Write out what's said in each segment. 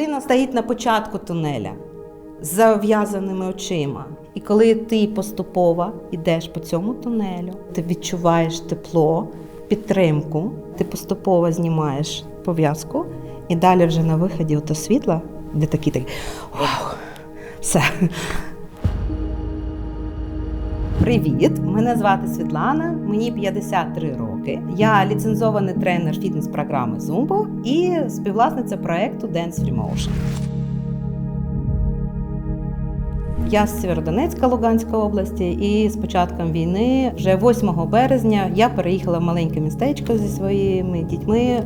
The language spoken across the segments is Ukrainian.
людина стоїть на початку тунеля з зав'язаними очима. І коли ти поступово йдеш по цьому тунелю, ти відчуваєш тепло, підтримку, ти поступово знімаєш пов'язку, і далі вже на виході ото світла, де такі такі. Вау, все. Привіт! Мене звати Світлана, мені 53 роки. Я ліцензований тренер фітнес-програми Zumbo і співвласниця проекту Dance Free Motion. Я з Сєвєродонецька Луганської області, і з початком війни, вже 8 березня, я переїхала в маленьке містечко зі своїми дітьми, е,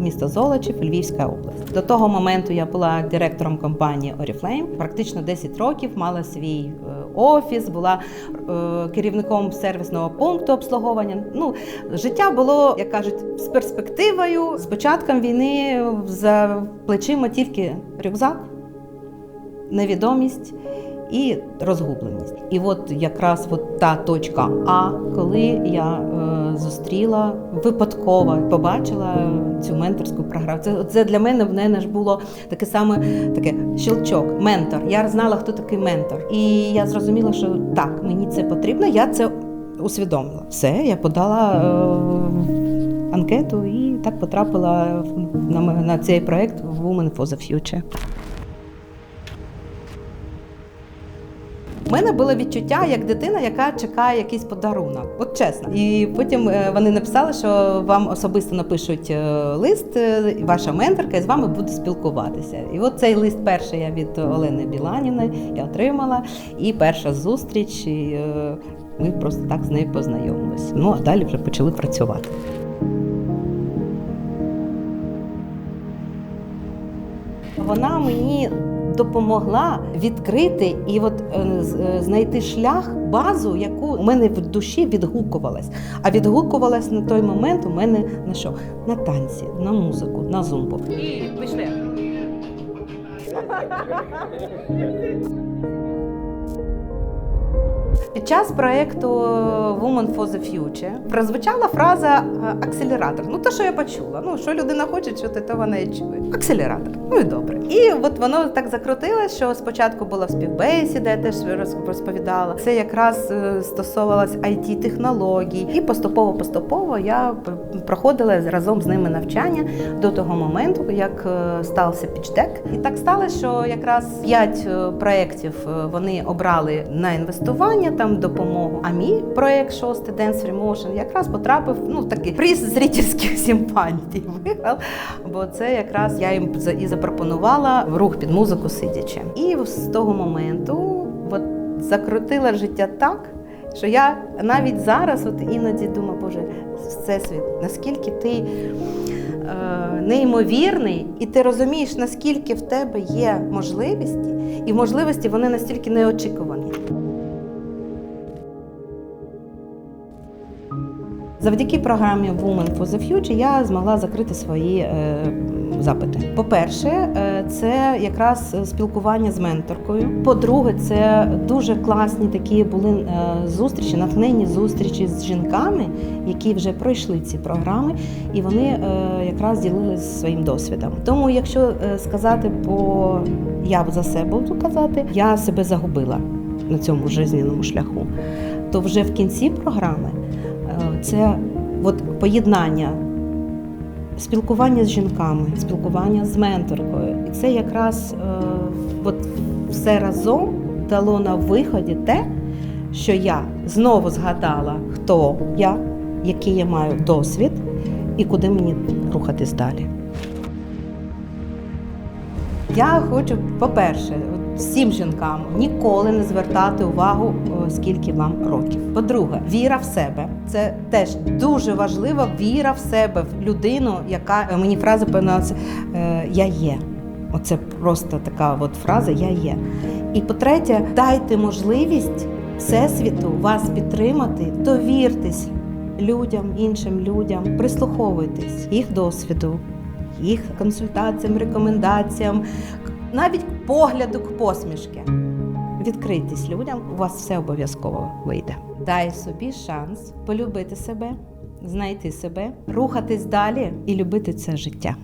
місто Золочів, Львівська область. До того моменту я була директором компанії Oriflame. Практично 10 років мала свій е, офіс, була е, керівником сервісного пункту обслуговування. Ну, життя було, як кажуть, з перспективою. З початком війни за плечима тільки рюкзак, невідомість і розгубленість. І от якраз от та точка А, коли я е, зустріла випадково, побачила цю менторську програму. Це, це для мене в мене ж було таке саме таке щелчок, ментор. Я знала, хто такий ментор. І я зрозуміла, що так, мені це потрібно, я це усвідомила. Все, я подала. Е, Анкету і так потрапила на, на цей проект Women for the Future. У мене було відчуття як дитина, яка чекає якийсь подарунок. От чесно. І потім е, вони написали, що вам особисто напишуть е, лист, е, ваша менторка і з вами буде спілкуватися. І от цей лист перший я від Олени Біланіни я отримала. І перша зустріч. І ми просто так з нею познайомилися. Ну а далі вже почали працювати. Вона мені допомогла відкрити і от е, е, знайти шлях, базу, яку у мене в душі відгукувалась. А відгукувалась на той момент у мене на що? На танці, на музику, на зумбу. І пішли. Під час проєкту Woman for the Future прозвучала фраза е, акселератор. Ну, те, що я почула. Ну, що людина хоче чути, то вона і чує. Акселератор. Ну і добре. І от воно так закрутилось, що спочатку була в співбесіда, я теж розповідала. Це якраз е, стосовалось it технологій І поступово-поступово я проходила разом з ними навчання до того моменту, як е, стався пічдек. І так сталося, що якраз п'ять е, проєктів вони обрали на інвестування, там допомогу. А мій проєкт шостий Dance Free Motion якраз потрапив ну такий приз зрительських симпатій. Виграв, бо це якраз я їм і запропонувала рух під музику сидячи. І з того моменту от закрутила життя так. Що я навіть зараз, от іноді думаю, Боже, всесвіт, наскільки ти е, неймовірний, і ти розумієш, наскільки в тебе є можливості, і можливості вони настільки неочікувані. Завдяки програмі Women for the Future я змогла закрити свої е, запити. По-перше, е, це якраз спілкування з менторкою. По-друге, це дуже класні такі були е, зустрічі, натхненні зустрічі з жінками, які вже пройшли ці програми, і вони е, якраз ділилися своїм досвідом. Тому, якщо е, сказати по я за себе буду казати, я себе загубила на цьому жизненному шляху, то вже в кінці програми. Е, Це от поєднання спілкування з жінками, спілкування з менторкою. І це якраз е, от все разом дало на виході те, що я знову згадала, хто я, який я маю досвід і куди мені рухатись далі. Я хочу, по-перше, всім жінкам ніколи не звертати увагу, скільки вам років. По-друге, віра в себе. Це теж дуже важлива віра в себе, в людину, яка е, мені фраза певна е, я є. Оце просто така от фраза Я є. І по-третє, дайте можливість Всесвіту вас підтримати, довіртесь людям, іншим людям, прислуховуйтесь їх досвіду, їх консультаціям, рекомендаціям, навіть погляду к посмішки. Відкрийтесь людям, у вас все обов'язково вийде. Дай собі шанс полюбити себе, знайти себе, рухатись далі і любити це життя.